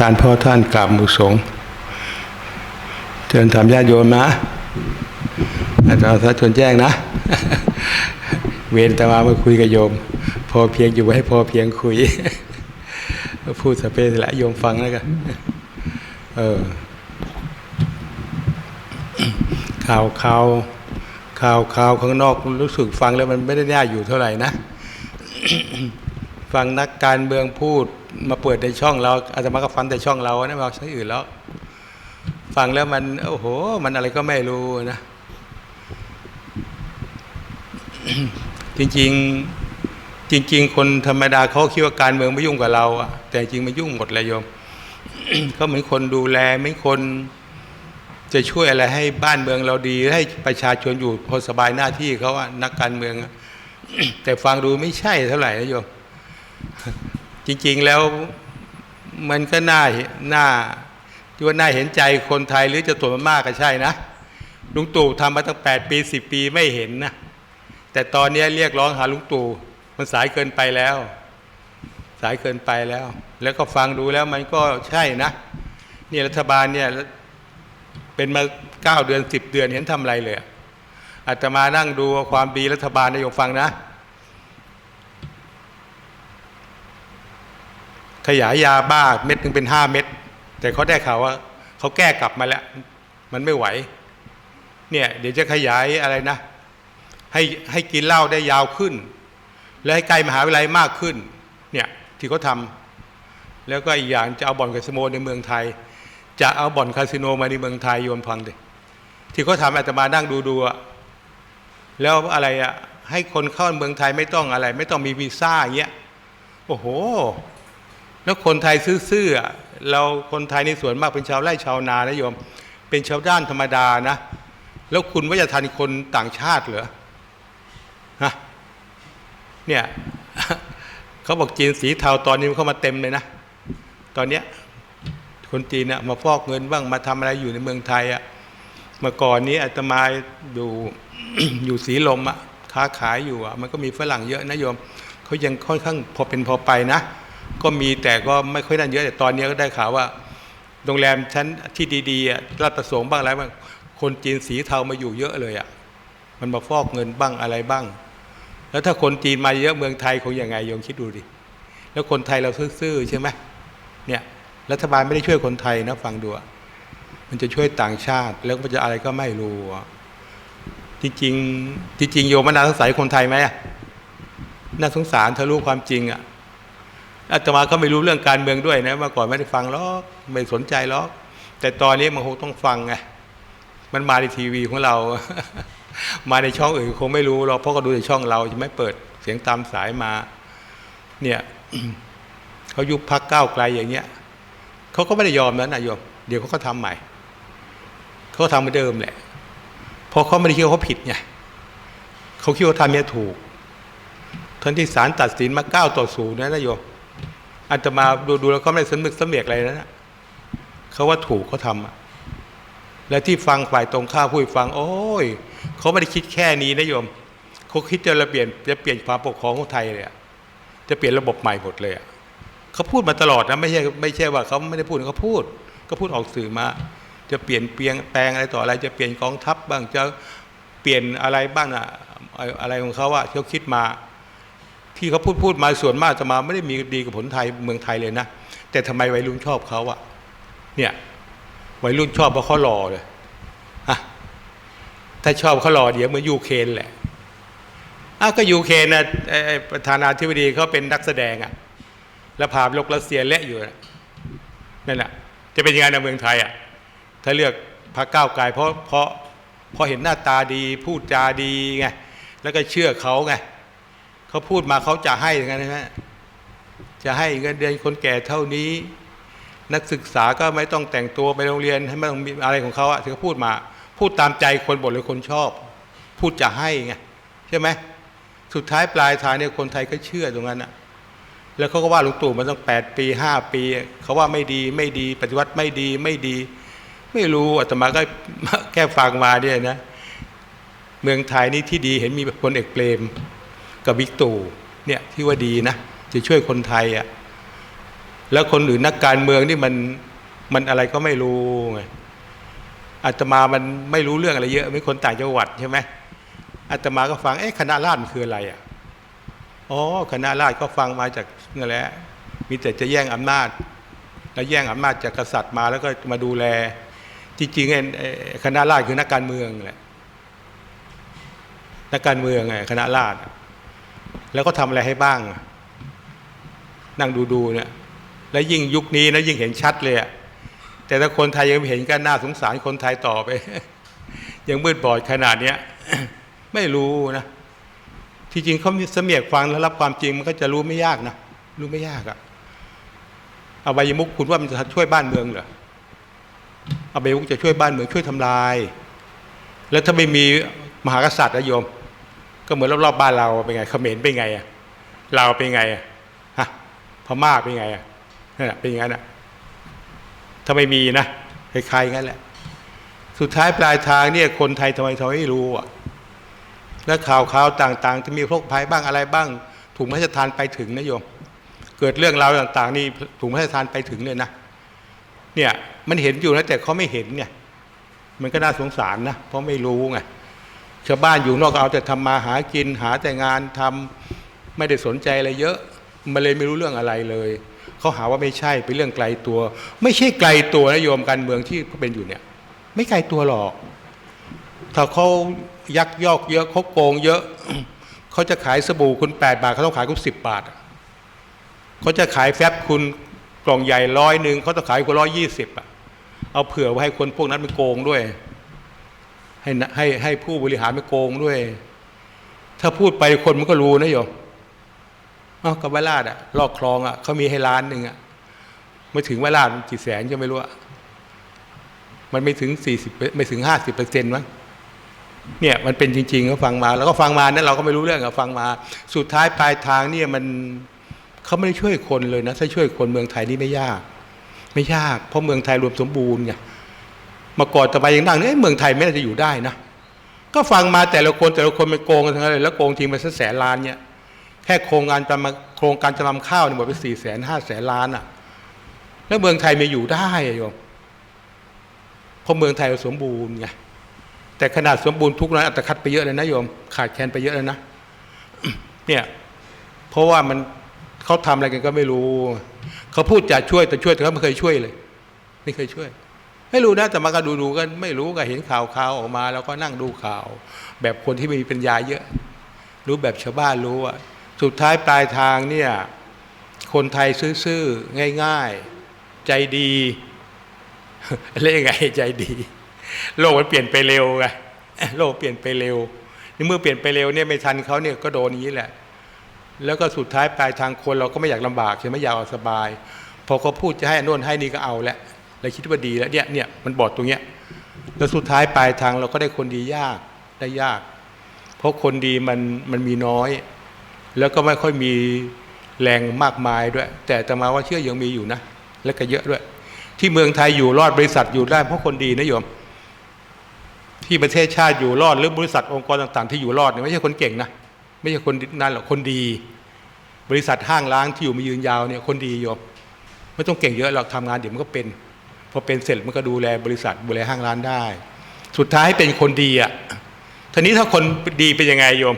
การพ่อท่านกราบมุสงเชิญถามญาติโยมนะอาจารย์สาชนแจ้งนะ เวรต่มามาคุยกับโยม พอเพียงอยู่ให้พอเพียงคุย พูดสเปสละโยมฟังแล้วกันเออข่าวข่าวข่าวข่าวข้างนอกรู้สึกฟังแล้วมันไม่ได้น่าอยู่เท่าไหร่นะ ฟังนักการเมืองพูด มาเปิดในช่องเราอาตมาก็ฟังแต่ช่องเรานะไมาใช้อื่นแล้ว ฟังแล้วมันโอ้โห มันอะไรก็ไม่รู้นะ จริงๆจริง ๆ คนธรรมดาเขาคิดว่าการเมืองไม่ยุ่งกับเราอะแต่จริงมันยุ่งหมดเลยโยมเขาเหมือนคนดูแลเหมือนคนจะช่วยอะไรให้บ้านเมืองเราดีให้ประชาชนอยู่พอสบายหน้าที่เขาอะนักการเมืองอะแต่ฟังดูไม่ใช่เท่าไหร่นะโยม จริง ๆแล้วมันก็น่าหน่าที่ว่าน่าเห็นใจคนไทยหรือจะตัวมันมากก็ใช่นะลุงตู่ทำมาตั้งแปดปีสิบปีไม่เห็นนะแต่ตอนนี้เรียกร้องหาลุงตู่มันสายเกินไปแล้ว สายเกินไปแล้ว แล้วก็ฟังดูแล้วมันก็ใช่นะนี่รัฐบาลเนี่ยเป็นมาเก้าเดือนสิบเดือนเห็นทำอะไรเลยอะอาตมานั่งดูความดีรัฐบาลนายกฟังนะ ขยายยาบ้าเม็ดนึงเป็นห้าเม็ดแต่เขาได้ข่าวว่าเขาแก้กลับมาแล้ว มันไม่ไหว เนี่ยเดี๋ยวจะขยายอะไรนะ ให้ให้กินเหล้าได้ยาวขึ้น และให้ใกล้มหาวิทยาลัยมากขึ้น เนี่ยที่เขาทำแล้วก็อีกอย่างจะเอาบ่อนคาสิโนในเมืองไทย จะเอาบ่อนคาสิโนมาในเมืองไทยโยมฟังดิที่เขาทำอาตมานั่งดูดูอะแล้วอะไรอะให้คนเข้าเมืองไทยไม่ต้องอะไร ไม่ต้องมีวีซ่าอย่างเงี้ยโอ้โห แล้วคนไทยซื่อๆอเราคนไทยในส่วนมากเป็นชาวไร่ชาวนานะโยม เป็นชาวด้านธรรมดานะ แล้วคุณว่าจะทันคนต่างชาติเหรอฮะเนี่ยเขาบอกจีนสีเทาตอนนี้มันเข้ามาเต็มเลยนะ ตอนเนี้ยคนจีนเนี่ยมาฟอกเงินบ้างมาทำอะไรอยู่ในเมืองไทยอะเมื่อก่อนนี้อาตมาอยู่อยู่สีลมอะค้าขายอยู่อะมันก็มีฝรั่งเยอะนะโยมเขายังค่อนข้างพอเป็นพอไปนะ ก็มีแต่ก็ไม่ค่อยนั่นเยอะแต่ตอนนี้ก็ได้ข่าวว่าโรงแรมชั้นที่ดีๆราชประสงค์บ้างอะไรบ้างคนจีนสีเทามาอยู่เยอะเลยอะมันมาฟอกเงินบ้างอะไรบ้าง แล้วถ้าคนจีนมาเยอะเมืองไทยคงยังไงโยมคิดดูดิแล้วคนไทยเราซื่อใช่ไหมเนี่ยรัฐบาลไม่ได้ช่วยคนไทยนะฟังดูอะมันจะช่วยต่างชาติ แล้วมันจะอะไรก็ไม่รู้จริงๆจริงๆโยมมันน่าสงสารคนไทยไหมน่าสงสารเธอรู้ความจริงอะ อาตมาก็ไม่รู้เรื่องการเมืองด้วยนะเมื่อก่อนไม่ได้ฟังหรอกไม่สนใจหรอกแต่ตอนนี้มันคงต้องฟังไงมันมาในทีวีของเรา มาในช่องอื่นคงไม่รู้หรอกเพราะก็ดูในช่องเราจะไม่เปิดเสียงตามสายมา เนี่ยเขายุบพักก้าวไกลอย่างเงี้ยเขาก็ไม่ได้ยอมนั้นนะโยมเดี๋ยวเขาก็ทำใหม่เขาก็ทำเหมือนเดิมแหละเพราะเขาไม่ได้คิดว่าเขาผิดไงเขาคิดว่าทำเนี่ยถูกทั้งที่ศาลตัดสินมาเก้าต่อศูนย์นะนะโยม อันตมาดูดูแล้วเขาไม่ได้สนึกสำเนียกอะไรนะเขาว่าถูกเขาทำอะและที่ฟังฝ่ายตรงข้ามผู้ฟัง โอ้ยเขาไม่ได้คิดแค่นี้นะโยมเขาคิดจะระเปลี่ยนจะเปลี่ยนความปกครองของไทยเลยจะเปลี่ยนระบบใหม่หมดเลยอะเขาพูดมาตลอดนะไม่ใช่ไม่ใช่ว่าเขาไม่ได้พูดเขาพูด ก็พูดออกสื่อมา จะเปลี่ยนเปลี่ยนแปลงอะไรต่ออะไร จะเปลี่ยนกองทัพบ้างจะเปลี่ยนอะไรบ้างอะอะไรของเขาอะที่เขาคิดมา ที่เขาพูดพูดมาส่วนมากจะมาไม่ได้มีดีกับผลไทยเมืองไทยเลยนะ แต่ทำไมวัยรุ่นชอบเขาอะเนี่ยวัยรุ่นชอบเพราะเขาหล่อเลยฮะถ้าชอบเขาหล่อเดี๋ยวเหมือนยูเครนแหละอ้าวก็ยูเครนนะประธานาธิบดีเขาเป็นนักแสดงอะแล้วพาลกรัสเซียเละอยู่นั่นแหละจะเป็นยังไงในเมืองไทยอะถ้าเลือกพรรคก้าวไกลเพราะเพราะเพราะเห็นหน้าตาดีพูดจาดีไงแล้วก็เชื่อเขาไง เขาพูดมาเขาจะให้อย่างนั้นใช่ไหมจะให้เงินเดือนคนแก่เท่านี้ นักศึกษาก็ไม่ต้องแต่งตัวไปโรงเรียนให้ไม่ต้องมีอะไรของเขาอะที่เขาพูดมา พูดตามใจคนบทหรือคนชอบ พูดจะให้ไงใช่ไหมสุดท้ายปลายทางเนี่ยคนไทยก็เชื่อตรงนั้นอะแล้วเขาก็ว่าลุงตู่มาตั้งแปดปีห้าปีเขาว่าไม่ดีไม่ดี ปฏิวัติไม่ดีไม่ดี ไม่รู้อาตมาก็แค่ฟังมาเนี่ยนะ เมืองไทยนี่ที่ดีเห็นมีพลเอกเปรม กับบิ๊กตู่เนี่ยที่ว่าดีนะจะช่วยคนไทยอะ่ะแล้วคนอื่นนักการเมืองนี่มันมันอะไรก็ไม่รู้ไงอาตมามันไม่รู้เรื่องอะไรเยอะไม่คนต่างจังหวัดใช่ไหมอาตมาก็ฟังเอ๊ะคณะราษฎรคืออะไรอะอ๋อคณะราษฎรก็ฟังมาจากนั่แหละมีแต่จะแย่งอำนาจ แล้วแย่งอำนาจจากกษัตริย์มาแล้วก็มาดูแล จริงๆไอ้ไอ้คณะราษฎรคือนักการเมืองแหละนักการเมืองไงคณะราษฎร แล้วก็ทำอะไรให้บ้าง นั่งดูดูๆเนี่ย แล้วยิ่งยุคนี้นะยิ่งเห็นชัดเลยอะแต่ถ้าคนไทยยังไม่เห็นก็น่าสงสารคนไทยต่อไป ยังมืดบอดขนาดเนี้ยไม่รู้นะที่จริงเขาเสมียกฟังแล้วรับความจริงมันก็จะรู้ไม่ยากนะรู้ไม่ยากอะอบายมุกคุณว่ามันจะช่วยบ้านเมืองเหรออบายมุกจะช่วยบ้านเมืองช่วยทำลาย แล้วถ้าไม่มีมหากษัตริย์นะโยม ก็เหมือนรอบๆบ้านเราเป็นไงเขมรเป็นไงอะเราเป็นไงอะฮะพม่าเป็นไงอะนั่นแหะเป็นอย่างนั้นอะถ้าไม่มีนะคล้ายๆงั้นแหละ สุดท้ายปลายทางเนี่ยคนไทยทำไมทำไมไม่รู้อะและข่าวข่าวต่างๆที่มีโรคภัยบ้างอะไรบ้าง ถูกพระราชทานไปถึงนะโยม เกิดเรื่องราวต่าง ๆ นี่ถูกพระราชทานไปถึงเลยนะเนี่ยมันเห็นอยู่นะแต่เขาไม่เห็นไงมันก็น่าสงสารนะเพราะไม่รู้ไง ชาวบ้านอยู่นอกก็เอาแต่ทำมาหากินหาแต่งานทำไม่ได้สนใจอะไรเยอะมันเลยไม่รู้เรื่องอะไรเลยเขาหาว่าไม่ใช่เป็นเรื่องไกลตัว ไม่ใช่ไกลตัวนะโยมการเมืองที่เขาเป็นอยู่เนี่ย ไม่ไกลตัวหรอก ถ้าเขายักยอกเยอะเขาโกงเยอะเขาจะขายสบู่คุณแปดบาทเขาต้องขายคุณสิบบาทเขาจะขายแฟบคุณกล่องใหญ่ร้อยหนึ่งเขาต้องขายคุณร้อยยี่สิบอะเอาเผื่อไว้ให้คนพวกนั้นไปโกงด้วย ให้ให้ให้ผู้บริหารไปโกงด้วย ถ้าพูดไปคนมันก็รู้นะโยมเอกับวราดอะลอกคลองอะเขามีให้ล้านหนึ่งอะไม่ถึงวราดกี่แสนก็ไม่รู้อะมันไม่ถึงสี่สิบไม่ถึงห้าสิบเปอร์เซ็นต์มั้งเนี่ยมันเป็นจริงๆก็ฟังมา แล้วก็ฟังมานั้นเราก็ไม่รู้เรื่องอะฟังมา สุดท้ายปลายทางเนี่ยมันเขาไม่ได้ช่วยคนเลยนะ ถ้าช่วยคนเมืองไทยนี่ไม่ยาก ไม่ยาก เพราะเมืองไทยรวมสมบูรณ์ไง มาก่อนต่อไปยังนั่งเนี่ยเมืองไทยไม่น่าจะอยู่ได้นะก็ฟังมาแต่ละคนแต่ละคนเป็นโกงกันทั้งนั้นเลยแล้วโกงทีไปสักแสนล้านเนี่ยแค่โครงการจะมาโครงการจะนำข้าวเนี่ยหมดไปสี่แสนห้าแสนล้านอะ แล้วเมืองไทยไม่อยู่ได้อะโยมเพราะเมืองไทยสมบูรณ์ไงแต่ขนาดสมบูรณ์ทุกนั้นอัตคัดไปเยอะเลยนะโยม ขาดแคลนไปเยอะเลยนะเนี่ยเพราะว่ามันเขาทำอะไรกันก็ไม่รู้ เขาพูดจะช่วยแต่ช่วยแต่เขาไม่เคยช่วยเลย ไม่เคยช่วย ไม่รู้นะแต่มาก็ดูดูๆกันไม่รู้ก็เห็นข่าวข่าวออกมา แล้วก็นั่งดูข่าว แบบคนที่ไม่มีปัญญาเยอะ รู้แบบชาวบ้านรู้อะสุดท้ายปลายทางเนี่ยคนไทยซื่อๆง่าย ๆ ใจดีเรียกไงใจดี โลกมันเปลี่ยนไปเร็วไงโลกเปลี่ยนไปเร็วนี่เมื่อเปลี่ยนไปเร็วเนี่ยไม่ทันเขาเนี่ยก็โดนนี้แหละ แล้วก็สุดท้ายปลายทางคนเราก็ไม่อยากลำบากใช่ไหมอยากเอาสบาย พอเขาพูดจะให้อนโน่นให้นี่ก็เอาแหล้ว เราคิดว่าดีแล้วเนี่ยเนี่ยมันบอดตรงเนี้ยแล้วสุดท้ายปลายทางเราก็ได้คนดียากได้ยาก เพราะคนดีมันมันมีน้อย แล้วก็ไม่ค่อยมีแรงมากมายด้วย แต่แต่มาว่าเชื่อยังมีอยู่นะ และก็เยอะด้วย ที่เมืองไทยอยู่รอดบริษัทอยู่ได้เพราะคนดีนะโยม ที่ประเทศชาติอยู่รอดหรือบริษัทองค์กรต่างๆ ที่อยู่รอดเนี่ยไม่ใช่คนเก่งนะไม่ใช่คนนั่นหรอกคนดี บริษัทห้างล้างที่อยู่มายืนยาวเนี่ยคนดีโยมไม่ต้องเก่งเยอะหรอกทำงานเดี๋ยวมันก็เป็น อเป็นเสร็จมันก็ดูแลบริษัทดูแลห้างร้านได้ สุดท้ายเป็นคนดีอะทีนี้ถ้าคนดีเป็นยังไงโยม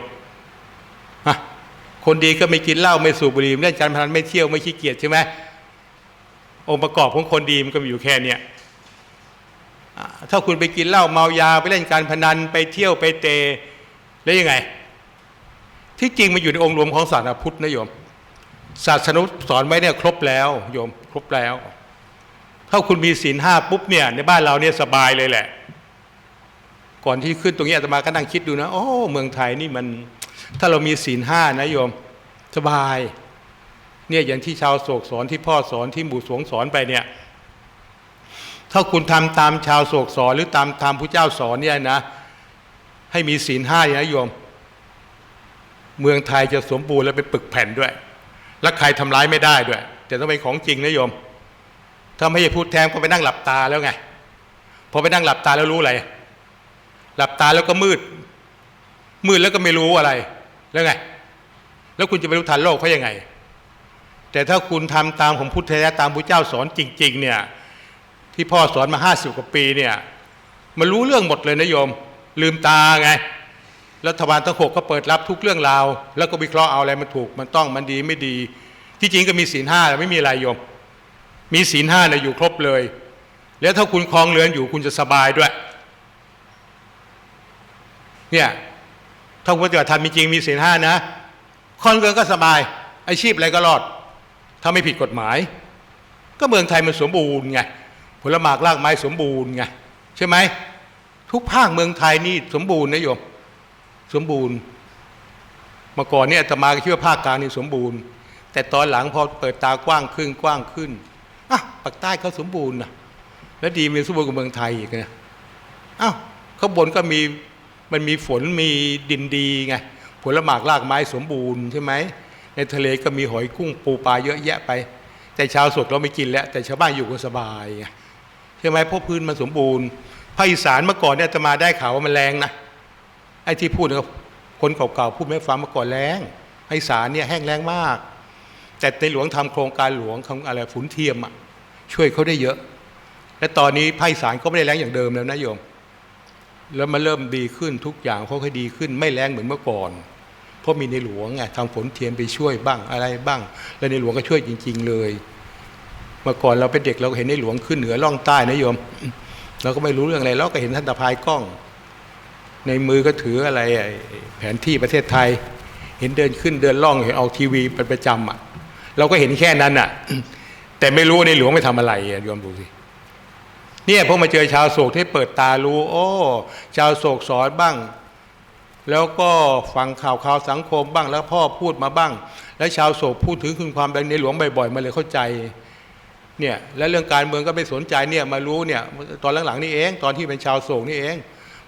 คนดีก็ไม่กินเหล้าไม่สูบบุหรี่ไม่เล่นการพนันไม่เที่ยวไม่ขี้เกียจใช่ไหมองค์ประกอบของคนดีมันก็มีอยู่แค่เนี้ยถ้าคุณไปกินเหล้าเมายาไปเล่นการพนันไปเที่ยวไปเตะแล้วยังไง ที่จริงมันอยู่ในองค์รวมของศาสนาพุทธนะโยมศาสนาสอนไว้เนี่ยครบแล้วโยมครบแล้ว ถ้าคุณมีศีลห้าปุ๊บเนี่ยในบ้านเราเนี่ยสบายเลยแหละ ก่อนที่ขึ้นตรงนี้อาตมาก็นั่งคิดดูนะโอ้เมืองไทยนี่มัน ถ้าเรามีศีลห้านะโยมสบาย เนี่ยอย่างที่ชาวโศกสอนที่พ่อสอนที่หมู่สวงสอนไปเนี่ย ถ้าคุณทำตามชาวโศกสอน หรือตามตามพระเจ้าสอนเนี่ยนะ ให้มีศีลห้าเนี่ยนะโยม เมืองไทยจะสมบูรณ์และเป็นปึกแผ่นด้วย และใครทำร้ายไม่ได้ด้วย แต่ต้องเป็นของจริงนะโยม ถ้าไม่ใช่พูดแทนก็ไปนั่งหลับตาแล้วไง พอไปนั่งหลับตาแล้วรู้อะไร หลับตาแล้วก็มืด มืดแล้วก็ไม่รู้อะไร แล้วไง แล้วคุณจะไปรู้ทันโลกเขายังไง แต่ถ้าคุณทำตามของพุทธะตามพระเจ้าสอนจริง ๆ เนี่ย ที่พ่อสอนมาห้าสิบกว่าปีเนี่ยมันรู้เรื่องหมดเลยนะโยม ลืมตาไงรัฐบาลทั้งหกก็เปิดรับทุกเรื่องราว แล้วก็วิเคราะห์เอาอะไรมันถูกมันต้องมันดีไม่ดี ที่จริงก็มีศีลห้าไม่มีอะไรโยม มีศีลห้าเนี่ยอยู่ครบเลย แล้วถ้าคุณคลองเรือนอยู่คุณจะสบายด้วย เนี่ยถ้าคุณปฏิบัติธรรมจริงมีศีลห้านะคลองเรือนก็สบาย อาชีพอะไรก็รอด ถ้าไม่ผิดกฎหมาย ก็เมืองไทยมันสมบูรณ์ไงผลหมากรากไม้สมบูรณ์ไงใช่ไหมทุกภาคเมืองไทยนี่สมบูรณ์นะโยมสมบูรณ์มื่อก่อนเนี่ยอาตมาคิดว่าภาคกลางนี่สมบูรณ์ แต่ตอนหลังพอเปิดตากว้างขึ้นกว้างขึ้น อะปากใต้เขาสมบูรณ์นะแล้วดีมีสมบูรณ์กว่าเมืองไทยอีกนะอ้าวข้างบนก็มีมันมีฝนมีดินดีไงผลหมากรากไม้สมบูรณ์ใช่ไหมในทะเลก็มีหอยกุ้งปูปลาเยอะแยะไป แต่ชาวสดเราไม่กินแล้ว แต่ชาวบ้านอยู่กันสบายไงใช่ไหมเพราะพื้นมันสมบูรณ์ภาคอีสานเมื่อก่อนเนี่ยอาตมาได้ข่าวว่ามันแรงนะไอ้ที่พูดเนี่ยคนเก่าๆพูดไม่ฟังเมื่อก่อนแรงภาคอีสานเนี่ยแห้งแล้งมาก แต่ในหลวงทำโครงการหลวงของอะไรฝุนเทียมอะช่วยเขาได้เยอะ และตอนนี้ภาคสานก็ไม่ได้แรงอย่างเดิมแล้วนะโยม แล้วมันเริ่มดีขึ้นทุกอย่างเขาค่อยดีขึ้น ไม่แรงเหมือนเมื่อก่อน เพราะมีในหลวงไงทำฝนเทียมไปช่วยบ้างอะไรบ้าง แล้วในหลวงก็ช่วยจริง ๆ เลย เมื่อก่อนเราเป็นเด็กเราเห็นในหลวงขึ้นเหนือล่องใต้นะโยม เราก็ไม่รู้เรื่องอะไรเราก็เห็นท่านตะพายกล้อง ในมือก็ถืออะไรแผนที่ประเทศไทย เห็นเดินขึ้นเดินล่องเห็นออกทีวีเป็นประจำอะ เราก็เห็นแค่นั้นอะ แต่ไม่รู้ในหลวงไม่ทำอะไรอะโยมดูสิเนี่ยพอมาเจอชาวโศกที่เปิดตารู้ โอ้ ชาวโศกสอนบ้าง แล้วก็ฟังข่าวข่าวสังคมบ้างแล้วพ่อพูดมาบ้าง แล้วชาวโศกพูดถึงคุณความเป็นในหลวงบ่อยๆมาเลยเข้าใจเนี่ยแล้วเรื่องการเมืองก็ไม่สนใจเนี่ยมารู้เนี่ยตอนหลังๆนี่เอง ตอนที่เป็นชาวโศกนี่เอง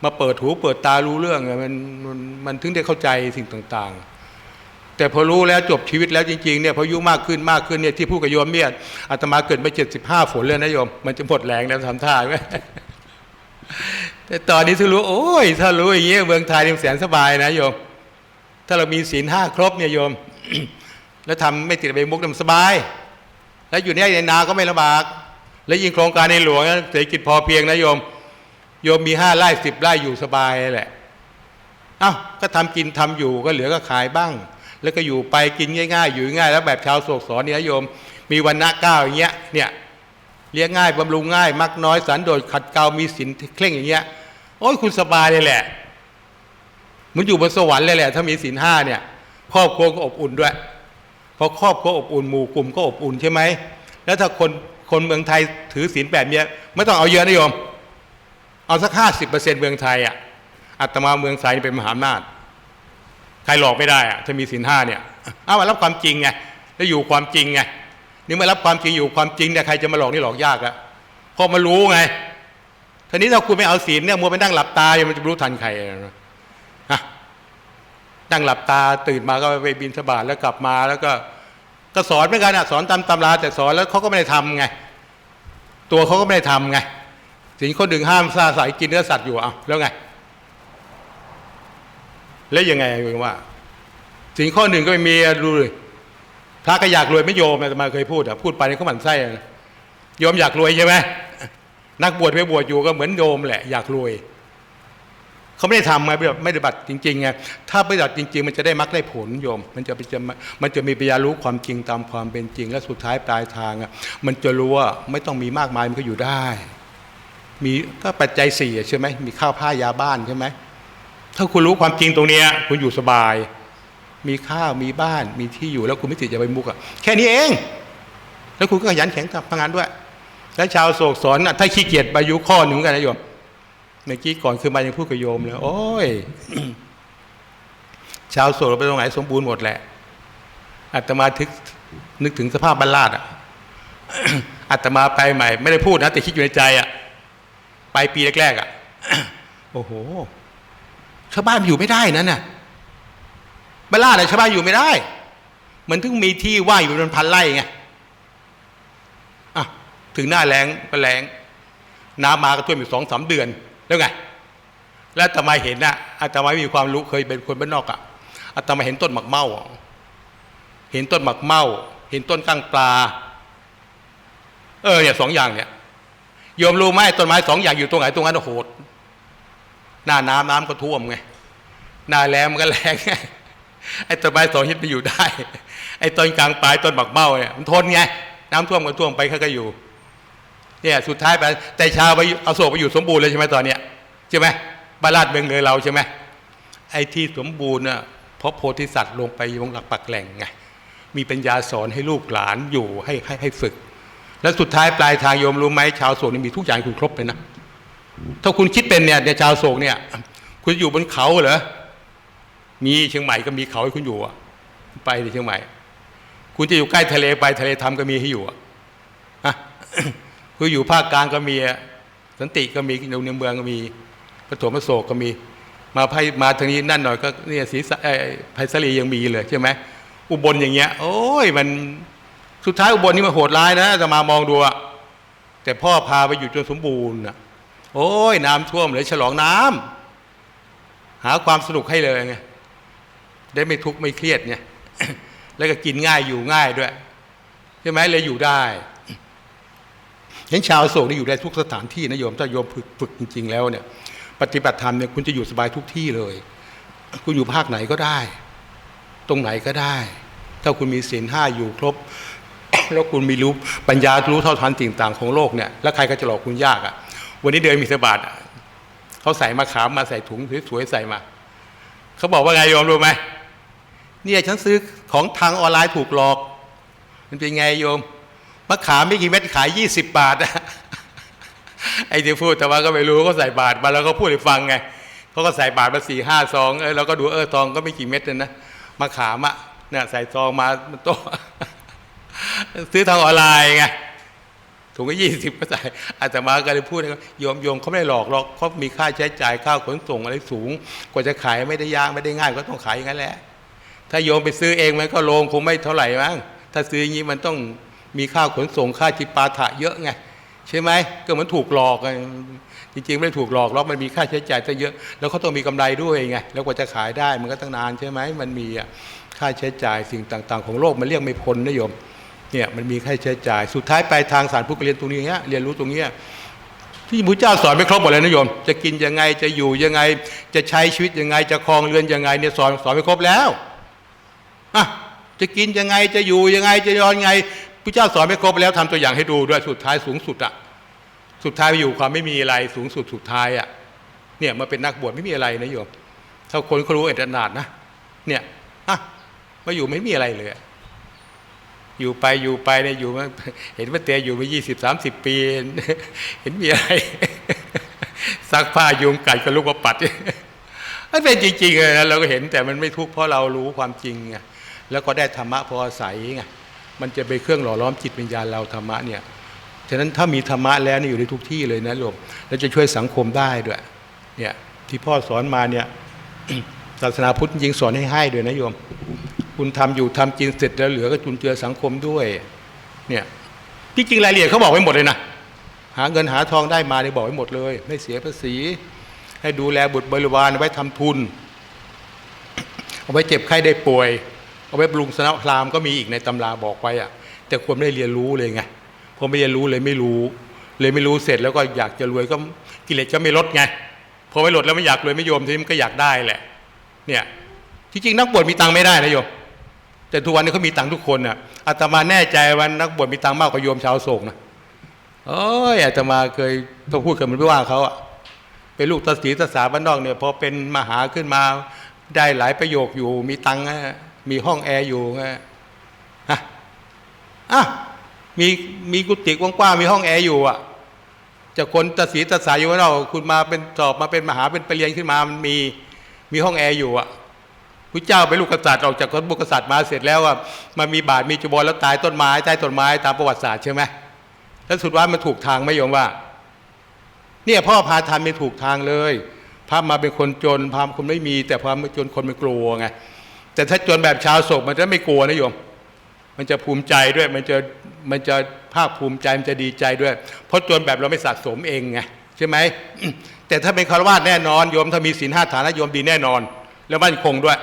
มาเปิดหูเปิดตารู้เรื่องมันมันมันถึงได้เข้าใจสิ่งต่างๆ แต่พอรู้แล้วจบชีวิตแล้วจริงๆเนี่ยพออายุมากขึ้นมากขึ้นเนี่ยที่พูดกับโยมเนี่ยอาตมาเกิดมาเจ็ดสิบห้าฝนเลยนะโยมมันจะหมดแรงแล้วทำท่าไหมแต่ตอนนี้ถ้ารู้โอ้ย ถ้ารู้อย่างเงี้ยเมืองไทยนี่แสนสบายนะโยม ถ้าเรามีศีลห้าครบเนี่ยโยม แล้วทำไม่ติดใบมุกนี่ยมันสบาย แล้วอยู่ในในนาก็ไม่ลำบาก แล้วยิงโครงการในหลวงเศรษฐกิจพอเพียงนะโยม โยมมีห้าไร่สิบไร่อยู่สบายแหละ เอ้าก็ทำกินทำอยู่ก็เหลือก็ขายบ้าง แล้วก็อยู่ไปกินง่าย ๆ อยู่ง่ายแล้วแบบชาวโศกสอนเนี่ยโยม มีวันณะเก้าอย่างเงี้ยเนี่ยเลี้ยงง่ายบำรุงง่าย มักน้อยสันโดษขัดเกลามีศีลเคร่งอย่างเงี้ยโอ้ยคุณสบายเลยแหละเหมันอยู่บนสวรรค์เลยแหละ ถ้ามีศีลห้าเนี่ยครอบครัวก็อบอุ่นด้วยเพราะครอบครัวอบอุ่นหมู่กลุ่มก็อบอุ่นใช่ไหมแล้วถ้าคนคนเมืองไทยถือศีลแบบเนี้ยไม่ต้องเอาเยอะนะโยม เอาสักห้าสิบเปอร์เซ็นต์เมืองไทยอะอาตมาเมืองไทยเป็นมหาอำนาจ ใครหลอกไม่ได้อะถ้ามีศีลห้าเนี่ยเอามารับความจริงไงแล้วอยู่ความจริงไงนี่มื่อรับความจริงอยู่ความจริงเนี่ยใครจะมาหลอกนี่หลอกยากอะเพราะมารู้ไงทีนี้ถ้าคุณไม่เอาศีลเนี่ยมัวไปนั่งหลับตายังมันจะรู้ทันใครอะฮะนั่งหลับตาตื่นมาก็ไปบินสบาทแล้วกลับมาแล้วก็ก็สอนเหมือนกันอะสอนตามตำราแต่สอนแล้วเขาก็ไม่ได้ทำไง ตัวเขาก็ไม่ได้ทำไงสิ่งคนดึงห้ามซาใสกินเนื้อสัตว์อยู่เอาแล้วไง แล้วยังไงคุณว่าสิ่งข้อหนึ่งก็ไม่มีดูเลยพระก็อยากรวยไม่โยมอาตมาเคยพูดอะพูดไปนี่เขาหมั่นไส้อะโยมอยากรวยใช่ไหมนักบวชไม่บวชอยู่ก็เหมือนโยมแหละ อยากรวยเขาไม่ได้ทำไงแบบไม่ได้บัติจริงๆไงถ้าปฏิบัติจริง ๆ มันจะได้มรรคได้ผลโยม มันจะจะมันจะมีปัญญารู้ความจริงตามความเป็นจริง และสุดท้ายปลายทางอะมันจะรู้ว่าไม่ต้องมีมากมายมันก็อยู่ได้ มีก็ปัจจัยสี่ใช่ไหมมีข้าวผ้ายาบ้านใช่ไหม ถ้าคุณรู้ความจริงตรงเนี้ยคุณอยู่สบาย มีข้าวมีบ้านมีที่อยู่แล้วคุณไม่ติดจะไปมุกอะแค่นี้เอง แล้วคุณก็ขยันแข็งขับทำงานด้วย แล้วชาวโศกสอนถ้าขี้เกียจไปยุข้อหนึ่งเหมือนกันนะโยมเมื่อกี้ก่อนคือมายังพูดกับโยมเลยโอ้ยชาวโศกไปตรงไหนสมบูรณ์หมดแหละอาตมาทึกนึกถึงสภาพบรรลาดอะอาตมาไปใหม่ ไม่ได้พูดนะแต่คิดอยู่ในใจอะไปปีแรกๆอะโอ้โห ชาวบ้านอยู่ไม่ได้นั่นน่ะบ้านลาดน่ชาวบ้านอยู่ไม่ได้ มันถึงมีที่ว่างอยู่เป็นพันไร่ไงอะถึงหน้าแรงก็แรงน้ำมาก็ท่วมอยู่สองสามเดือนแล้วไง แล้วอาตมาเห็นน่ะอาตมามีความรู้เคยเป็นคนบ้านนอกอะอาตมาเห็นต้นหมักเมาอะเห็นต้นหมักเมาเห็นต้นกั้งปลา เออเนี่ยสองอย่างเนี่ยโยมรู้ไหมต้นไม้สองอย่างอยู่ตรงไหนตรงนั้นโหด หน้าน้ำน้ำก็ท่วมไงหน้าแล้งมันก็แรงไงไอ้ต้นไม้สองชนิดมันอยู่ได้ ไอ้ต้นกลางปลายต้นบักเบ้าเนี่ยมันทนไงน้ำท่วมก็ท่วมไปเขาก็อยู่เนี่ยสุดท้ายไปแต่ชาวไปเอาโศกไปอยู่สมบูรณ์เลยใช่ไหมตอนเนี้ยใช่ไหมบานลาดเมืองเลยเราใช่ไหมไอ้ที่สมบูรณ์น่ะเพราะโพธิสัตว์ลงไปยงหลักปักแหล่งไงมีปัญญาสอนให้ลูกหลานอยู่ให้ให้ให้ฝึก แล้วสุดท้ายปลายทางโยมรู้ไหมชาวโศกนี่มีทุกอย่างให้คุณครบเลยนะ ถ้าคุณคิดเป็นเนี่ยเนี่ยชาวโศกเนี่ย คุณอยู่บนเขาเหรอมีเชียงใหม่ก็มีเขาให้คุณอยู่อะ ไปที่เชียงใหม่ คุณจะอยู่ใกล้ทะเลไปทะเลทำก็มีให้อยู่อะฮะคืออยู่ภาคกลางก็มีสันติก็มีอยู่ในเมืองก็มีปฐมโศกก็มี มาไพมาทางนี้นั่นหน่อยก็เนี่ยศรีสะเอ่อไพศาลียังมีเลยใช่ไหมอุบลอย่างเงี้ย โอ้ยมันสุดท้ายอุบลนี่มันโหดร้ายนะจะมามองดูอะแต่พ่อพาไปอยู่จนสมบูรณ์อะ โอ้ยน้ำท่วมเลยฉลองน้ำหาความสนุกให้เลยไงได้ไม่ทุกข์ไม่เครียดไงแล้วก็กินง่ายอยู่ง่ายด้วยใช่ไหมเลยอยู่ได้ เห็นชาวโศกนี่อยู่ได้ทุกสถานที่นะโยมถ้าโยมฝึกฝึกจริง ๆ แล้วเนี่ย ปฏิบัติธรรมเนี่ยคุณจะอยู่สบายทุกที่เลย คุณอยู่ภาคไหนก็ได้ ตรงไหนก็ได้ ถ้าคุณมีศีลห้าอยู่ครบ แล้วคุณมีรู้ปัญญารู้เท่าทันสิ่งต่างของโลกเนี่ย แล้วใครก็จะหลอกคุณยากอะ่ะ วันนี้เดินมีสบาทเขาใส่มาขามมาใส่ถุงสวยๆใส่มา เขาบอกว่าไงโยมรู้ไหมเนี่ยฉันซื้อของทางออนไลน์ถูกหลอก มันเป็นไงโยมมะขามไม่กี่เม็ดขายยี่สิบบาทอะไอ้ที่พูดแต่ว่าก็ไม่รู้ก็ใส่บาทมาแล้วก็พูดให้ฟังไงเขาก็ใส่บาทมาสี่ห้าซองเออเราก็ดูเออซองก็ไม่กี่เม็ดเลยนะมะขามอะเนี่ยใส่ซองมาโตซื้อทางออนไลน์ไง ถุงก็ยี่สิบก็ใส่อาตมาก็เลยพูดนะโยมโยมเขาไม่ได้หลอกหรอกเขามีค่าใช้จ่ายค่าขนส่งอะไรสูง กว่าจะขายไม่ได้ยากไม่ได้ง่ายก็ต้องขายอย่างนั้นแหละ ถ้าโยมไปซื้อเองมันก็โลงคงไม่เท่าไหร่มั้งถ้าซื้ออย่างนี้มันต้องมีค่าขนส่งค่าจิปาถะเยอะไงใช่ไหมก็เหมือนถูกหลอกไงจริงๆไม่ได้ถูกหลอกหรอกมันมีค่าใช้จ่ายซะเยอะ แล้วเขาต้องมีกำไรด้วยไงแล้วกว่าจะขายได้มันก็ตั้งนานใช่ไหมมันมีค่าใช้จ่ายสิ่งต่าง ๆ ของโลกมันเรียกไม่พ้นนะโยม เนี่ยมันมีค่าใช้จ่าย สุดท้ายปลายทางสารผู้เรียนตรงนี้เนี้ยเรียนรู้ตรงเนี้ยที่พระเจ้าสอนไม่ครบหมดเลยนะโยม จะกินยังไงจะอยู่ยังไง จะใช้ชีวิตยังไง จะครองเรือนยังไงเนี่ยสอนสอนไม่ครบแล้วอะจะกินยังไงจะอยู่ยังไงจะนอนไงพระเจ้าสอนไม่ครบแล้วทำตัวอย่างให้ดูด้วยสุดท้ายสูงสุดอะสุดท้ายไปอยู่ความไม่มีอะไรสูงสุดสุดท้ายอะเนี่ยมาเป็นนักบวชไม่มีอะไรนะโยมถ้าคนเขารู้เอ็ดนาดนะเนี่ยอะมาอยู่ไม่มีอะไรเลย อยู่ไปอยู่ไปเนี่ยอยู่มาเห็นว่าเตยอยู่มายี่สิบสามสิบปี เห็นมีอะไรซักผ้ายุงกัดกับลูกกระปัดมันเป็นจริงๆเลยนะเราก็เห็นแต่มันไม่ทุกข์เพราะเรารู้ความจริงไงแล้วก็ได้ธรรมะพออาศัยไงมันจะเป็นเครื่องหล่อล้อมจิตวิญญาณเราธรรมะเนี่ยฉะนั้นถ้ามีธรรมะแล้วนี่อยู่ในทุกที่เลยนะโยมแล้วจะช่วยสังคมได้ด้วยเนี่ยที่พ่อสอนมาเนี่ยศาสนาพุทธจริงสอนให้ให้ด้วยนะโยม คุณทำอยู่ทำจริงเสร็จแล้วเหลือก็จุนเจือสังคมด้วย เนี่ยที่จริงรายละเอียดเขาบอกไว้หมดเลยนะหาเงินหาทองได้มาเนี่ยบอกไว้หมดเลย ไม่เสียภาษี ให้ดูแลบุตรบริวารเอาไว้ทำทุน เอาไว้เจ็บไข้ได้ป่วย เอาไว้บำรุงสนพรามก็มีอีกในตำราบอกไว้อะแต่ควรไม่ได้เรียนรู้เลยไงพอไม่เรียนรู้เลยไม่รู้ เลยไม่รู้เสร็จแล้วก็อยากจะรวยก็กิเลสก็ไม่ลดไงพอไม่ลดแล้วไม่อยากรวยไม่โยมทีนี้มันก็อยากได้แหละ เนี่ยที่จริงนักบวชมีตังค์ไม่ได้นะโยม แต่ทุกวันนี้เขามีตังค์ทุกคนน่ะอาตมาแน่ใจว่านักบวชมีตังค์มากกว่าโยมชาวโศกนะโอ้ยอาตมาเคยต้องพูดกับมันไม่ว่าเขาอะเป็นลูกตาสีตาสาบ้านนอกเนี่ยพอเป็นมหาขึ้นมาได้หลายประโยคอยู่ มีตังค์นะมีห้องแอร์อยู่ฮะอะมีมีกุฏิกว้างๆมีห้องแอร์อยู่อะจากคนตาสีตาสาอยู่บ้านนอกคุณมาเป็นสอบมาเป็นมหาเป็นไปเรียนขึ้นมามันมีมีห้องแอร์อยู่อะ พระเจ้าเป็นลูกกษัตริย์ออกจากคนบุกษัตริย์มาเสร็จแล้วอะมันมีบาทมีจุบอลแล้วตายต้นไม้ใต้ต้นไม้ตามประวัติศาสตร์ใช่ไหมแล้วสุดว่ามันถูกทางไหม่ยมว่า เนี่ยพ่อพาทำไม่ถูกทางเลยพามาเป็นคนจนพาคนไม่มี แต่พามาจนคนมันกลัวไงแต่ถ้าจนแบบชาวโศกมันจะไม่กลัวนะโยม มันจะภูมิใจด้วยมันจะมันจะภาคภูมิใจมันจะดีใจด้วย เพราะจนแบบเราไม่สะสมเองไงใช่ไหมแต่ถ้าเป็นคารวะแน่นอนโยมถ้ามีศีลห้าฐานะโยมดีแน่นอน แล้วมั่นคงด้วย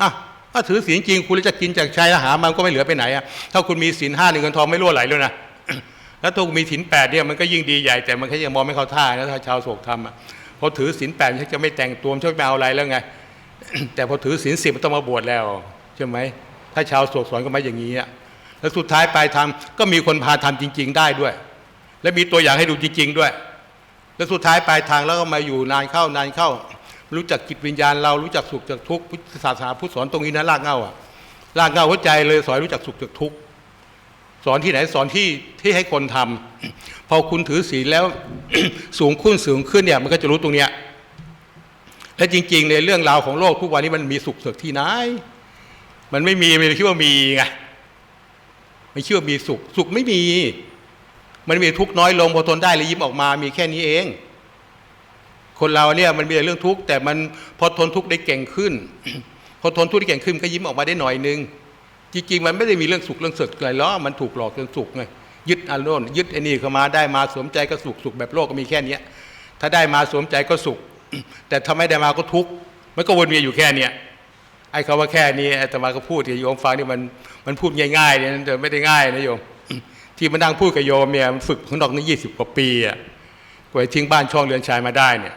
อะถ้าถือศีลจริงคุณจะกินจากชายอาหารมันก็ไม่เหลือไปไหนอะถ้าคุณมีศีลห้าหนึ่งเงินทองไม่รั่วไหลเลยนะแล้วถ้าคุณมีศีลแปดเนี่ยมันก็ยิ่งดีใหญ่แต่มันแค่ยังมองไม่เข้าท่านะถ้าชาวโศกทำอะพอถือศีลแปดจะไม่แต่งตัวมันจะไม่เอาอะไรแล้วไง แต่พอถือศีลสิบมันต้องมาบวชแล้วใช่ไหมถ้าชาวโศกสอนก็ม่อย่างนี้อะแล้วสุดท้ายปลายทำก็มีคนพาทำจริง ๆ ได้ด้วย และมีตัวอย่างให้ดูจริง ๆ ด้วย แล้วสุดท้ายปลายทางแล้วก็มาอยู่นานเข้านานเข้า รู้จักจิตวิญญาณเรารู้จักสุขจากทุกข์พุทธศาสนาพุทธสอนตรงนี้นะรากเงาอะรากเง้าหัวใจเลยสอนรู้จักสุขจากทุกข์สอนที่ไหนสอนที่ที่ให้คนทำพอคุณถือศีลแล้วสูงขึ้นสูงขึ้นเนี่ย มันก็จะรู้ตรงเนี้ยและจริง ๆ ในเรื่องราวของโลกทุกวันนี้มันมีสุขเสกที่ไหนมันไม่มีมันคิดว่ามีไงไม่เชื่อมีสุข สุขไม่มี มันมีทุกข์น้อยลงพอทนได้เลยยิ้มออกมา มีแค่นี้เอง คนเราเนี่ยมันมีแต่เรื่องทุกข์แต่มันพอทนทุกข์ได้เก่งขึ้น พอทนทุกข์ได้เก่งขึ้นก็ยิ้มออกมาได้หน่อยนึง จริงๆ มันไม่ได้มีเรื่องสุขเรื่องเสดอะไรหรอกมันถูกหลอกจนสุขไงยึดอารมณ์ยึดไอ้นี่เข้ามาได้มาสวมใจก็สุขสุขแบบโลกก็มีแค่เนี้ยถ้าได้มาสวมใจก็สุข แต่ถ้าไม่ได้มาก็ทุกข์มันก็วนเวียนอยู่แค่เนี้ยไอ้คำว่าแค่นี้อาตมาก็พูดที่โยมฟังนี่มันมันพูดง่ายๆเนี่ยแต่ไม่ได้ง่ายนะโยมที่มานั่งพูดกับโยมเนี่ยมันฝึกข้างนอกนี่ยี่สิบกว่าปีอะกว่าทิ้งบ้านช่องเรือนชายมาได้เนี่ย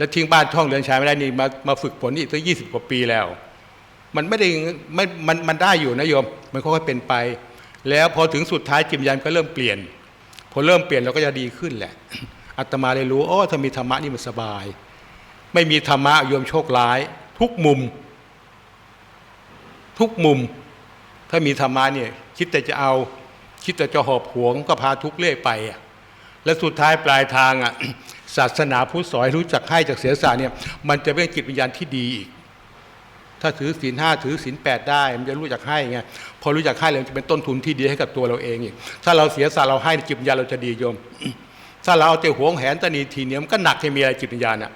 แล้วทิ้งบ้านช่องเรือนชายไม่ได้นี่มามาฝึกฝนอีกตั้งยี่สิบกว่าปีแล้ว มันไม่ได้ไม่มันมันได้อยู่นะโยม มันค่อยๆเป็นไป แล้วพอถึงสุดท้ายจิตวิญญาณก็เริ่มเปลี่ยน พอเริ่มเปลี่ยนเราก็จะดีขึ้นแหละอาตมาเลยรู้อ๋อถ้ามีธรรมะนี่มันสบาย ไม่มีธรรมะโยมโชคร้าย ทุกมุม ทุกมุม ถ้ามีธรรมะเนี่ยคิดแต่จะเอาคิดแต่จะหอบหวงก็พาทุกเรื่อยไปอะและสุดท้ายปลายทางอะ ศาสนาพุทธสอนรู้จักให้จากเสียสละเนี่ยมันจะเป็นจิตวิญญาณที่ดีอีก ถ้าถือศีลห้าถือศีลแปดได้ มันจะรู้จักให้ไงพอรู้จักให้เลยมันจะเป็นต้นทุนที่ดีให้กับตัวเราเองอีกถ้าเราเสียสละเราให้จิตวิญญาณเราจะดีโยม ถ้าเราเอาแต่หวงแหนตนีทีเนียมันก็หนักให้มีอะไรจิตวิญญาณอะ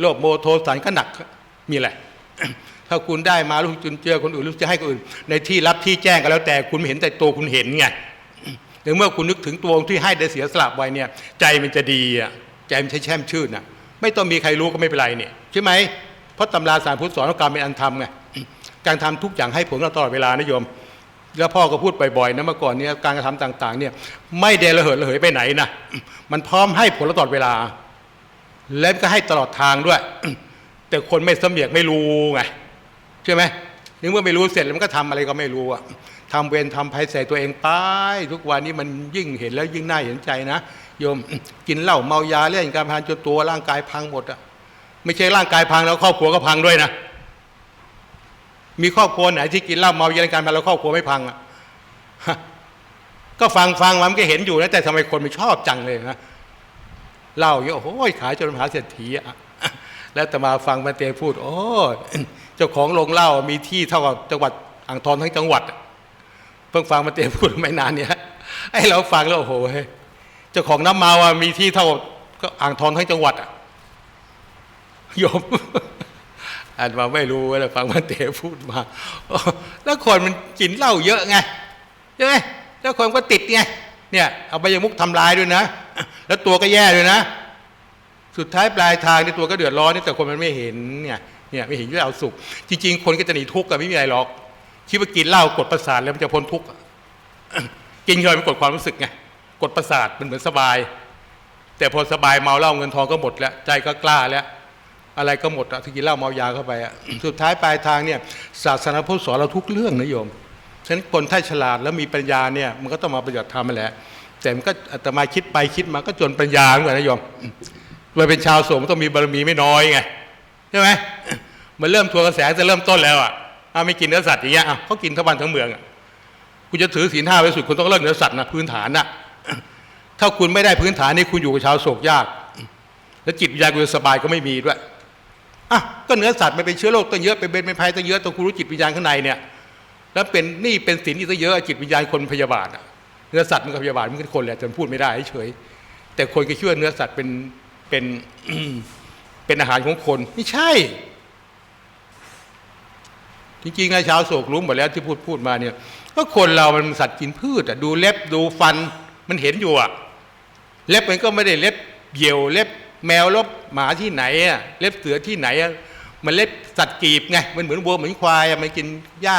โลภโมโทสันก็หนักมีอะไรถ้าคุณได้มารู้จุนเจือคนอื่นรู้จะให้คนอื่น ในที่รับที่แจ้งก็แล้วแต่คุณไม่เห็นแต่ตัวคุณเห็นไงหรือเมื่อคุณนึกถึงตัวที่ให้ได้เสียสละไว้เนี่ย ใจมันจะดีอะ ใจมันใช้แช่มชื่นอะ ไม่ต้องมีใครรู้ก็ไม่เป็นไรเนี่ยใช่ไหมเพราะตำราสารพุทธสอนว่าการเป็นอันทำไงการทำทุกอย่างให้ผลเราตลอดเวลานะโยม แล้วพ่อก็พูดบ่อยๆนะเมื่อก่อนเนี่ยการกระทำต่าง ๆ เนี่ยไม่เดระเหิดระเหยไปไหนนะมันพร้อมให้ผลเราตลอดเวลา และก็ให้ตลอดทางด้วย แต่คนไม่สำเนียกไม่รู้ไงใช่ไหมนึกว่าไม่รู้เสร็จแล้วมันก็ทำอะไรก็ไม่รู้อะทำเวรทำภัยใส่ตัวเองไปทุกวันนี้มันยิ่งเห็นแล้วยิ่งน่าเห็นใจนะ โยมกินเหล้าเมายาเล่นการพนันจนตัวร่างกายพังหมดอะไม่ใช่ร่างกายพังแล้วครอบครัวก็พังด้วยนะมีครอบครัวไหนที่กินเหล้าเมายาเล่นการพนันแล้วครอบครัวไม่พังอะก็ฟังฟังมันก็เห็นอยู่นะแต่ทำไมคนไม่ชอบจังเลยนะเล่าเยอะโอ้ยขายจนมหาเศรษฐีอะแล้วแต่มาฟังมันเตพูด โอ้เจ้าของโรงเหล้ามีที่เท่ากับจังหวัดอ่างทองทั้งจังหวัด เพิ่งฟังมันเตพูดไม่นานเนี่ยไอ้เราฟังแล้วโอ้โห เจ้าของน้ำเมาอะมีที่เท่าก็อ่างทองทั้งจังหวัดอะโยมอ่านมาไม่รู้แล้วฟังมันเตพูดมา แล้วคนมันกินเหล้าเยอะไงใช่ไหมแล้วคนก็ติดไงเนี่ยเอาไปยมุกทำลายด้วยนะ แล้วตัวก็แย่ด้วยนะ สุดท้ายปลายทางในตัวก็เดือดร้อนนี่แต่คนมันไม่เห็นเนี่ยเนี่ยไม่เห็นว่าเอาสุข จริง ๆ คนก็จะหนีทุกข์กันไม่มีอะไรหรอกคิดว่ากินเหล้ากดประสาทแล้วมันจะพ้นทุกข์กินเงินมันกดความรู้สึกไง กดประสาทมันเหมือนสบาย แต่พอสบายเมาเหล้าเงินทองก็หมดแล้วใจก็กล้าแล้ว อะไรก็หมดอะที่กินเหล้าเมายาเข้าไปอะสุดท้ายปลายทางเนี่ยศาสนาพุทธสอนเราทุกเรื่องนะโยมฉะนั้นคนถ้าฉลาดแล้วมีปัญญาเนี่ยมันก็ต้องมาปฏิบัติธรรมแหละแต่มันก็อาตมาคิดไปคิดมาก็จนปัญญาเหมือนกันนะโยมเราเป็นชาวสงฆ์ต้องมีบารมีไม่น้อยไงใช่ไหมมันเริ่มทัวกระแสจะเริ่มต้นแล้วอะเอาไม่กินเนื้อสัตว์อย่างเงี้ยเขากินทั้งวันทั้งเมืองอะคุณจะถือศีลห้าไว้สุดคุณต้องเลิกเนื้อสัตว์นะพื้นฐานน่ะ ถ้าคุณไม่ได้พื้นฐานนี่คุณอยู่กับชาวโศกยาก แล้วจิตวิญญาณคุณสบายก็ไม่มีด้วยอะก็เนื้อสัตว์มันเป็นเชื้อโรคตั้งเยอะเป็นเบนเป็นภัยตั้งเยอะต้องคุณรู้จิตวิญญาณข้างในเนี่ยแล้วเป็นนี่เป็นศีลที่ตั้งเยอะจิตวิญญาณคนพยาบาทเนื้อสัตว์มันกับพยาบาทมันเป็นคนแหละจนพูดไม่ได้เฉยแต่คนก็เชื่อเนื้อสัตว์เป็นเป็นเป็นอาหารของคนไม่ใช่ จริงๆไอ้ชาวโศกรู้หมดแล้วที่พูดพูดมาเนี่ยก็คนเรามันสัตว์กินพืชอะดูเล็บดูฟันมันเห็นอยู่อะ เล็บมันก็ไม่ได้เล็บเหยี่ยวเล็บแมวเล็บหมาที่ไหนอะเล็บเสือที่ไหนอะมันเล็ดสัตว์กีบไงมันเหมือนวัวเหมือนควายอะมันกินหญ้า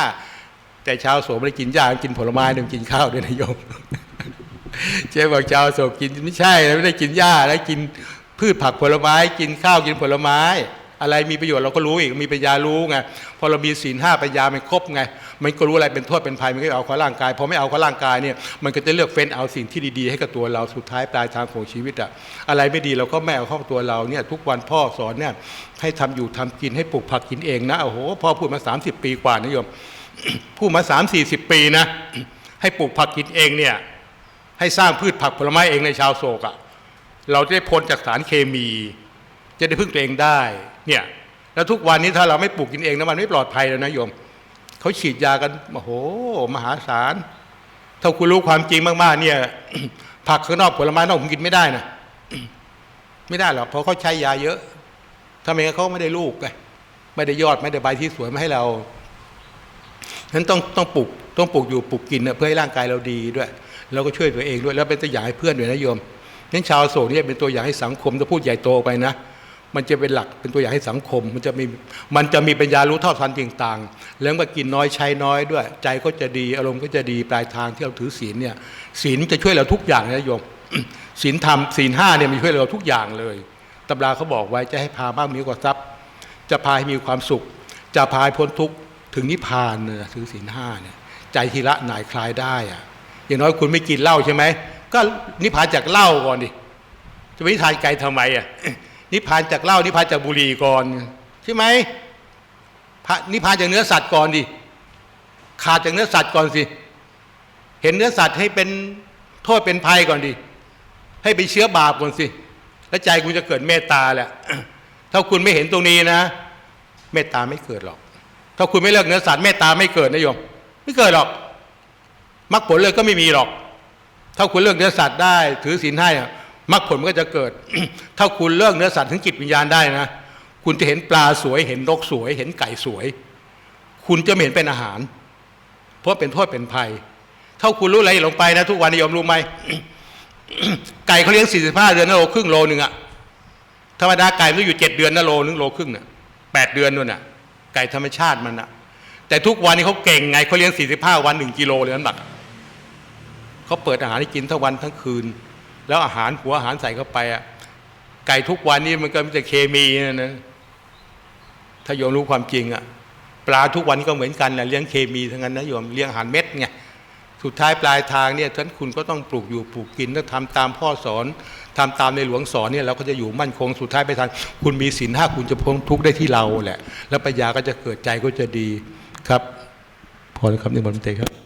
แต่ชาวโสมไม่ได้กินหญ้ากินผลไม้มันกินข้าวด้วยนะโยมเจ๊บอกชาวโสมกินไม่ใช่ไม่ได้กินหญ้าแล้วกินพืชผักผลไม้กินข้าวกินผลไม้ อะไรมีประโยชน์เราก็รู้อีกมีปัญญารู้ไงพอเรามีศีลห้าปัญญามันครบไง มันก็รู้อะไรเป็นโทษเป็นภัยมันก็เอาข้อร่างกายพอไม่เอาข้อร่างกายเนี่ยมันก็จะเลือกเฟ้นเอาสิ่งที่ดีๆ ให้กับตัวเราสุดท้ายปลายทางของชีวิตอะอะไรไม่ดีเราก็ไม่เอาเข้าตัวเราเนี่ยทุกวันพ่อสอนเนี่ยให้ทำอยู่ทำกินให้ปลูกผักกินเองนะโอ้โหพ่อพูดมา 30 ปีกว่านะโยมพูดมา3 4 0ปีนะ ให้ปลูกผักกินเองเนี่ยให้สร้างพืชผักผลไม้เองในชาวโศกอะ่ะเราจะได้พ้นจากสารเคมี จะได้พึ่งตัวเองได้เนี่ยแล้วทุกวันนี้ถ้าเราไม่ปลูกกินเองนะมันไม่ปลอดภัยแล้วนะโยม เขาฉีดยากันโอ้โห มหาศาล ถ้าคุณรู้ความจริงมากๆ เนี่ย ผักข้างนอกผลไม้นอกผมกินไม่ได้นะไม่ได้หรอกเพราะเขาใช้ยาเยอะถ้าไมเขาไม่ได้ลูกไงไม่ได้ยอดไม่ได้ใบที่สวยมาให้เราฉะนั้นต้องต้องปลูกต้องปลูกอยู่ปลูกกินเพื่อให้ร่างกายเราดีด้วยแล้วก็ช่วยตัวเองด้วยแล้วเป็นตัวอย่างให้เพื่อนด้วยนะโยมนั้นชาวโสดเนี่ยเป็นตัวอย่างให้สังคมถ้าพูดใหญ่โตไปนะ มันจะเป็นหลักเป็นตัวอย่างให้สังคม มันจะมีมันจะมีปัญญารู้เท่าทันต่างๆ แล้วก็กินน้อยใช้น้อยด้วย ใจก็จะดีอารมณ์ก็จะดีปลายทางที่เราถือศีลเนี่ยศีลจะช่วยเราทุกอย่างนะโยมศีลธรรมศีลห้าเนี่ยมันช่วยเราทุกอย่างเลยตำราเขาบอกไว้จะให้พาบ้างมีกว่าทรัพย์ จะพาให้มีความสุข จะพาให้พ้นทุกข์ถึงนิพพานเนี่ยถือศีลห้าเนี่ยใจทีละหน่ายคลายได้อะอย่างน้อยคุณไม่กินเหล้าใช่ไหมก็นิพพานจากเหล้าก่อนดิจะไปนิพพานไกลทำไมอะ นิพพานจากเหล้านิพพานจากบุหรี่ก่อนใช่ไหมนิพพานจากเนื้อสัตว์ก่อนดิขาดจากเนื้อสัตว์ก่อนสิ เห็นเนื้อสัตว์ให้เป็นโทษเป็นภัยก่อนดิ ให้เป็นเชื้อบาปก่อนสิ แล้วใจคุณจะเกิดเมตตาแหละ ถ้าคุณไม่เห็นตรงนี้นะ เมตตาไม่เกิดหรอก ถ้าคุณไม่เลิกเนื้อสัตว์เมตตาไม่เกิดนะโยม ไม่เกิดหรอกมรรคผลเลยก็ไม่มีหรอก ถ้าคุณเลิกเนื้อสัตว์ได้ ถือศีลให้ มรรคผลมันก็จะเกิด ถ้าคุณเลิกเนื้อสัตว์ถึงจิตวิญญาณได้นะ คุณจะเห็นปลาสวย เห็นนกสวย เห็นไก่สวย คุณจะเห็นเป็นอาหาร เพราะเป็นโทษเป็นภัย ถ้าคุณรู้อะไรลงไปนะ ทุกวันนี้โยมรู้ไหมไก่เขาเลี้ยง45เดือนนะโลครึ่งโลหนึ่งอะธรรมดาไก่มันต้องอยู่7เดือนนะโลนึงโลครึ่งน่ะแปดเดือนนู่นน่ะ ไก่ธรรมชาติมันอะแต่ทุกวันนี้เขาเก่งไงเขาเลี้ยง45วัน1กิโลเลยน้ำหนักเขาเปิดอาหารให้กินทั้งวันทั้งคืน แล้วอาหารหัวอาหารใส่เข้าไปอะไก่ทุกวันนี้มันก็มีแต่เคมีนะนะถ้าโยมรู้ความจริงอะปลาทุกวันนี้ก็เหมือนกันนะเลี้ยงเคมีทั้งนั้นนะโยมเลี้ยงอาหารเม็ดไงสุดท้ายปลายทางเนี่ยท่านคุณก็ต้องปลูกอยู่ปลูกกินต้องทำตามพ่อสอนทำตามในหลวงสอนเนี่ยเราก็จะอยู่มั่นคงสุดท้ายไปทางคุณมีศีลห้าคุณจะพ้นทุกข์ได้ที่เราแหละ แล้วปัญญาก็จะเกิดใจก็จะดีครับ พอแล้วครับนิมนต์เตครับ